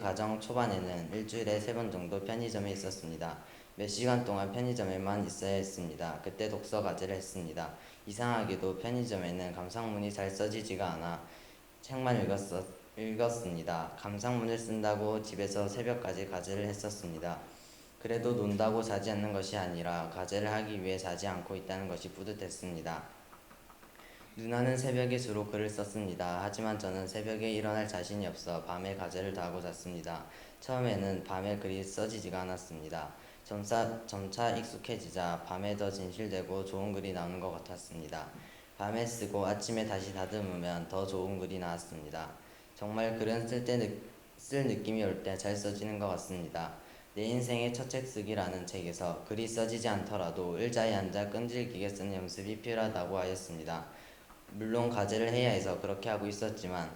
가정 초반에는 일주일에 세 번 정도 편의점에 있었습니다. 몇 시간 동안 편의점에만 있어야 했습니다. 그때 독서 과제를 했습니다. 이상하게도 편의점에는 감상문이 잘 써지지가 않아 책만 읽었, 읽었습니다. 감상문을 쓴다고 집에서 새벽까지 과제를 했었습니다. 그래도 논다고 자지 않는 것이 아니라 과제를 하기 위해 자지 않고 있다는 것이 뿌듯했습니다. 누나는 새벽에 주로 글을 썼습니다. 하지만 저는 새벽에 일어날 자신이 없어 밤에 과제를 다 하고 잤습니다. 처음에는 밤에 글이 써지지가 않았습니다. 점차, 점차 익숙해지자 밤에 더 진실되고 좋은 글이 나오는 것 같았습니다. 밤에 쓰고 아침에 다시 다듬으면 더 좋은 글이 나왔습니다. 정말 글은 쓸 때 쓸 느낌이 올 때 잘 써지는 것 같습니다. 내 인생의 첫 책 쓰기라는 책에서 글이 써지지 않더라도 의자에 앉아 끈질기게 쓰는 연습이 필요하다고 하였습니다. 물론 과제를 해야 해서 그렇게 하고 있었지만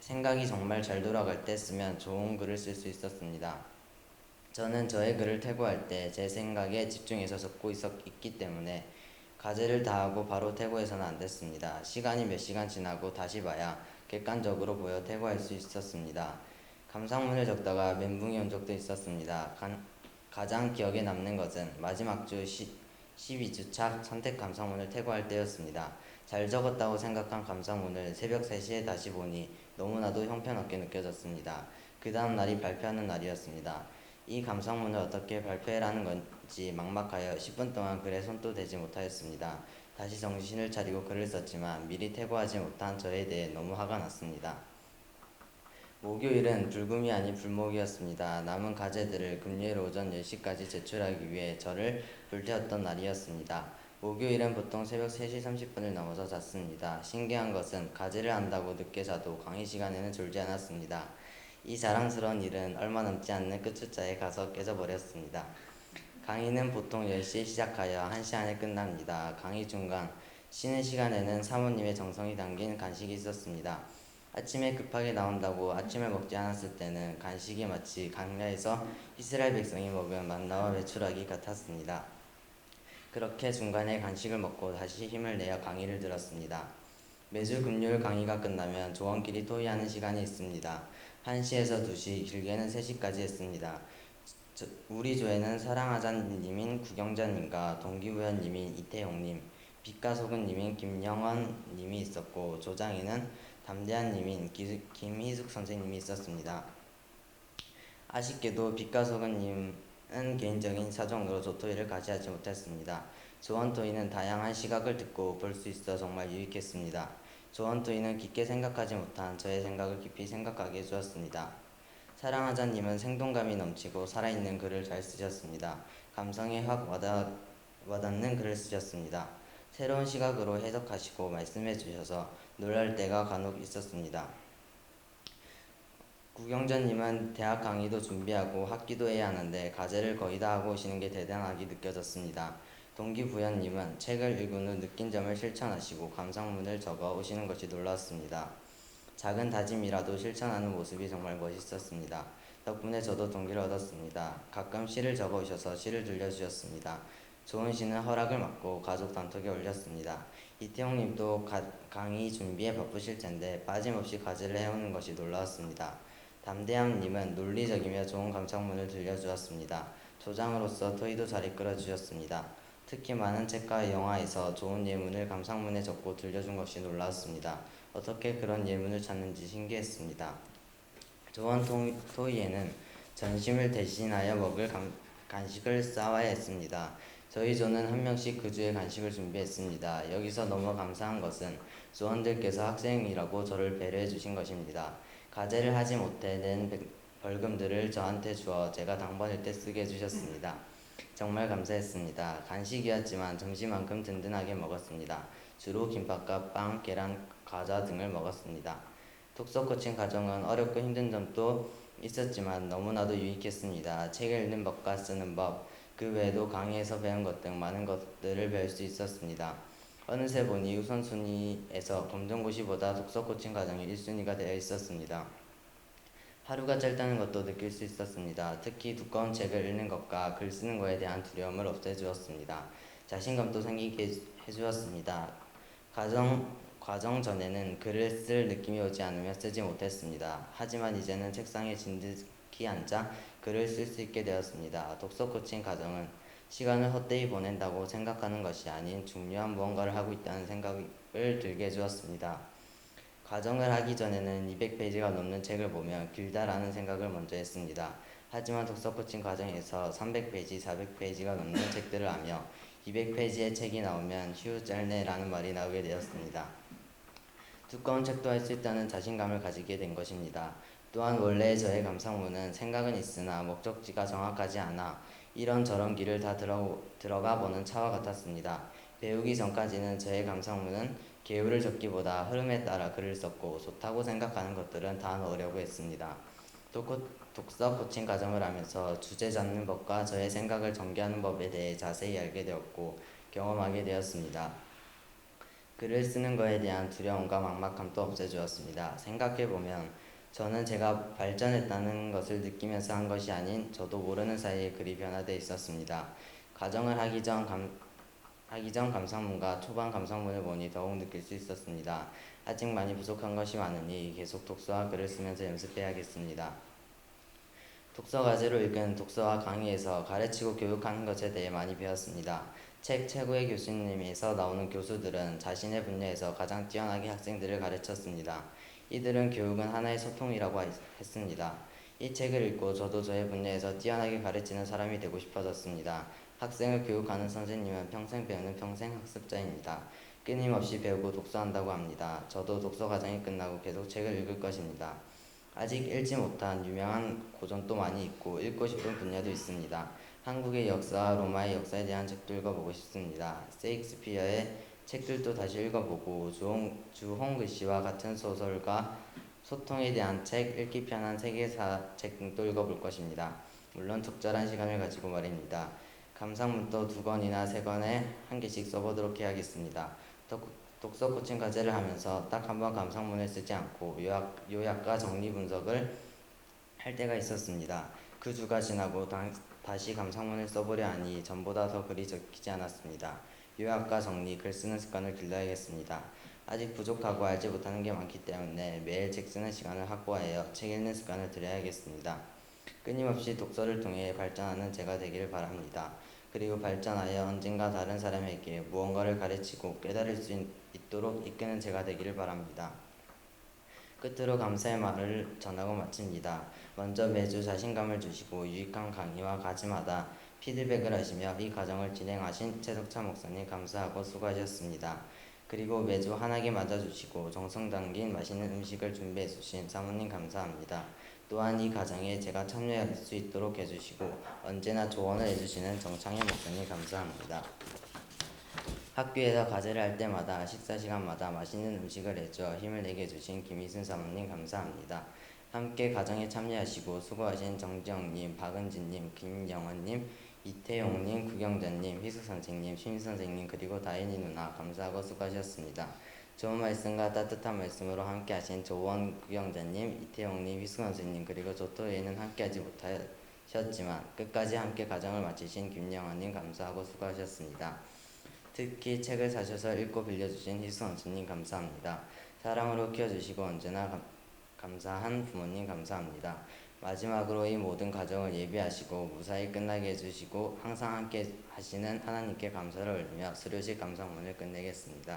생각이 정말 잘 돌아갈 때 쓰면 좋은 글을 쓸 수 있었습니다. 저는 저의 글을 퇴고할 때 제 생각에 집중해서 적고 있었, 있기 때문에 과제를 다 하고 바로 퇴고해서는 안 됐습니다. 시간이 몇 시간 지나고 다시 봐야 객관적으로 보여 퇴고할 수 있었습니다. 감상문을 적다가 멘붕이 온 적도 있었습니다. 간, 가장 기억에 남는 것은 마지막 주 시, 12주차 선택 감상문을 퇴고할 때였습니다. 잘 적었다고 생각한 감상문을 새벽 3시에 다시 보니 너무나도 형편없게 느껴졌습니다. 그 다음 날이 발표하는 날이었습니다. 이 감상문을 어떻게 발표해라는 건지 막막하여 10분 동안 글에 손도 대지 못하였습니다. 다시 정신을 차리고 글을 썼지만 미리 퇴고하지 못한 저에 대해 너무 화가 났습니다. 목요일은 불금이 아닌 불목이었습니다. 남은 과제들을 금요일 오전 10시까지 제출하기 위해 저를 불태웠던 날이었습니다. 목요일은 보통 새벽 3시 30분을 넘어서 잤습니다. 신기한 것은 과제를 한다고 늦게 자도 강의 시간에는 졸지 않았습니다. 이 자랑스러운 일은 얼마 남지 않는 끝줄자에 가서 깨져버렸습니다. 강의는 보통 10시에 시작하여 1시 안에 끝납니다. 강의 중간 쉬는 시간에는 사모님의 정성이 담긴 간식이 있었습니다. 아침에 급하게 나온다고 아침을 먹지 않았을 때는 간식이 마치 강야에서 이스라엘 백성이 먹은 만나와 메추라기 같았습니다. 그렇게 중간에 간식을 먹고 다시 힘을 내어 강의를 들었습니다. 매주 금요일 강의가 끝나면 조원끼리 토의하는 시간이 있습니다. 1시에서 2시, 길게는 3시까지 했습니다. 저, 우리 조에는 사랑하자님인 구경자님과 동기부여님인 이태용님, 빛과 소금님인 김영원님이 있었고 조장에는 담대한 님인 김희숙 선생님이 있었습니다. 아쉽게도 빛과 소금님은 개인적인 사정으로 조토이를 같이 하지 못했습니다. 조원토이는 다양한 시각을 듣고 볼 수 있어 정말 유익했습니다. 조원토이는 깊게 생각하지 못한 저의 생각을 깊이 생각하게 해주었습니다. 사랑하자님은 생동감이 넘치고 살아있는 글을 잘 쓰셨습니다. 감성에 확 와닿, 와닿는 글을 쓰셨습니다. 새로운 시각으로 해석하시고 말씀해 주셔서 놀랄 때가 간혹 있었습니다. 구경자님은 대학 강의도 준비하고 학기도 해야 하는데 과제를 거의 다 하고 오시는 게 대단하게 느껴졌습니다. 동기부여님은 책을 읽은 후 느낀 점을 실천하시고 감상문을 적어 오시는 것이 놀랐습니다. 작은 다짐이라도 실천하는 모습이 정말 멋있었습니다. 덕분에 저도 동기를 얻었습니다. 가끔 시를 적어 오셔서 시를 들려주셨습니다. 좋은 시는 허락을 받고 가족 단톡에 올렸습니다. 이태용 님도 강의 준비에 바쁘실 텐데 빠짐없이 과제를 해오는 것이 놀라웠습니다. 담대함 님은 논리적이며 좋은 감상문을 들려주었습니다. 조장으로서 토의도 잘 이끌어 주셨습니다. 특히 많은 책과 영화에서 좋은 예문을 감상문에 적고 들려준 것이 놀라웠습니다. 어떻게 그런 예문을 찾는지 신기했습니다. 조원 토의에는 전심을 대신하여 먹을 감, 간식을 싸와야 했습니다. 저희 조는 한 명씩 그 주에 간식을 준비했습니다. 여기서 너무 감사한 것은 조원들께서 학생이라고 저를 배려해 주신 것입니다. 과제를 하지 못해 낸 벌금들을 저한테 주어 제가 당번일 때 쓰게 해주셨습니다. 정말 감사했습니다. 간식이었지만 점심만큼 든든하게 먹었습니다. 주로 김밥과 빵, 계란, 과자 등을 먹었습니다. 독서 코칭 과정은 어렵고 힘든 점도 있었지만 너무나도 유익했습니다. 책을 읽는 법과 쓰는 법, 그 외에도 강의에서 배운 것 등 많은 것들을 배울 수 있었습니다. 어느새 보니 우선순위에서 검정고시보다 독서 코칭 과정이 1순위가 되어 있었습니다. 하루가 짧다는 것도 느낄 수 있었습니다. 특히 두꺼운 책을 읽는 것과 글 쓰는 것에 대한 두려움을 없애주었습니다. 자신감도 생기게 해주었습니다. 과정, 과정 전에는 글을 쓸 느낌이 오지 않으며 쓰지 못했습니다. 하지만 이제는 책상에 진득히 앉아 글을 쓸 수 있게 되었습니다. 독서 코칭 과정은 시간을 헛되이 보낸다고 생각하는 것이 아닌 중요한 무언가를 하고 있다는 생각을 들게 해주었습니다. 과정을 하기 전에는 200페이지가 넘는 책을 보며 길다라는 생각을 먼저 했습니다. 하지만 독서 코칭 과정에서 300페이지, 400페이지가 넘는 책들을 하며 200페이지의 책이 나오면 휴 짤네라는 말이 나오게 되었습니다. 두꺼운 책도 할 수 있다는 자신감을 가지게 된 것입니다. 또한 원래의 저의 감상문은 생각은 있으나 목적지가 정확하지 않아 이런저런 길을 다 들어, 들어가 보는 차와 같았습니다. 배우기 전까지는 저의 감상문은 계율을 적기보다 흐름에 따라 글을 썼고 좋다고 생각하는 것들은 다 넣으려고 했습니다. 독, 독서 코칭 과정을 하면서 주제 잡는 법과 저의 생각을 전개하는 법에 대해 자세히 알게 되었고 경험하게 되었습니다. 글을 쓰는 것에 대한 두려움과 막막함도 없애주었습니다. 생각해보면 저는 제가 발전했다는 것을 느끼면서 한 것이 아닌 저도 모르는 사이에 글이 변화되어 있었습니다. 과정을 하기 전 감, 하기 전 감상문과 초반 감상문을 보니 더욱 느낄 수 있었습니다. 아직 많이 부족한 것이 많으니 계속 독서와 글을 쓰면서 연습해야겠습니다. 독서 과제로 읽은 독서와 강의에서 가르치고 교육하는 것에 대해 많이 배웠습니다. 책 최고의 교수님에서 나오는 교수들은 자신의 분야에서 가장 뛰어나게 학생들을 가르쳤습니다. 이들은 교육은 하나의 소통이라고 했습니다. 이 책을 읽고 저도 저의 분야에서 뛰어나게 가르치는 사람이 되고 싶어졌습니다. 학생을 교육하는 선생님은 평생 배우는 평생 학습자입니다. 끊임없이 배우고 독서한다고 합니다. 저도 독서 과정이 끝나고 계속 책을 읽을 것입니다. 아직 읽지 못한 유명한 고전도 많이 있고 읽고 싶은 분야도 있습니다. 한국의 역사와 로마의 역사에 대한 책도 읽어보고 싶습니다. 세익스피어의 책들도 다시 읽어보고 주홍, 주홍 글씨와 같은 소설과 소통에 대한 책, 읽기 편한 세계사 책 등도 읽어볼 것입니다. 물론 적절한 시간을 가지고 말입니다. 감상문도 두 권이나 세 권에 한 개씩 써보도록 해야겠습니다. 독, 독서 코칭 과제를 하면서 딱 한 번 감상문을 쓰지 않고 요약, 요약과 정리 분석을 할 때가 있었습니다. 그 주가 지나고 당, 다시 감상문을 써보려 하니 전보다 더 글이 적히지 않았습니다. 요약과 정리, 글 쓰는 습관을 길러야겠습니다. 아직 부족하고 알지 못하는 게 많기 때문에 매일 책 쓰는 시간을 확보하여 책 읽는 습관을 들여야겠습니다. 끊임없이 독서를 통해 발전하는 제가 되기를 바랍니다. 그리고 발전하여 언젠가 다른 사람에게 무언가를 가르치고 깨달을 수 있도록 이끄는 제가 되기를 바랍니다. 끝으로 감사의 말을 전하고 마칩니다. 먼저 매주 자신감을 주시고 유익한 강의와 가지마다 피드백을 하시며 이 과정을 진행하신 최석차 목사님 감사하고 수고하셨습니다. 그리고 매주 환하게 맞아주시고 정성 담긴 맛있는 음식을 준비해 주신 사모님 감사합니다. 또한 이 과정에 제가 참여할 수 있도록 해주시고 언제나 조언을 해주시는 정창현 목사님 감사합니다. 학교에서 과제를 할 때마다 식사 시간마다 맛있는 음식을 해줘 힘을 내게 해주신 김희순 사모님 감사합니다. 함께 과정에 참여하시고 수고하신 정지영님, 박은진님, 김영원님, 이태용님, 구경자님, 희숙 선생님, 심희 선생님 그리고 다인이 누나 감사하고 수고하셨습니다. 좋은 말씀과 따뜻한 말씀으로 함께하신 조원 구경자님, 이태용님, 희숙 선생님 그리고 조토에는 함께하지 못하셨지만 끝까지 함께 과정을 마치신 김영환님 감사하고 수고하셨습니다. 특히 책을 사셔서 읽고 빌려주신 희수 원수님 감사합니다. 사랑으로 키워주시고 언제나 감, 감사한 부모님 감사합니다. 마지막으로 이 모든 과정을 예비하시고 무사히 끝나게 해주시고 항상 함께 하시는 하나님께 감사를 올리며 수료식 감상문을 끝내겠습니다.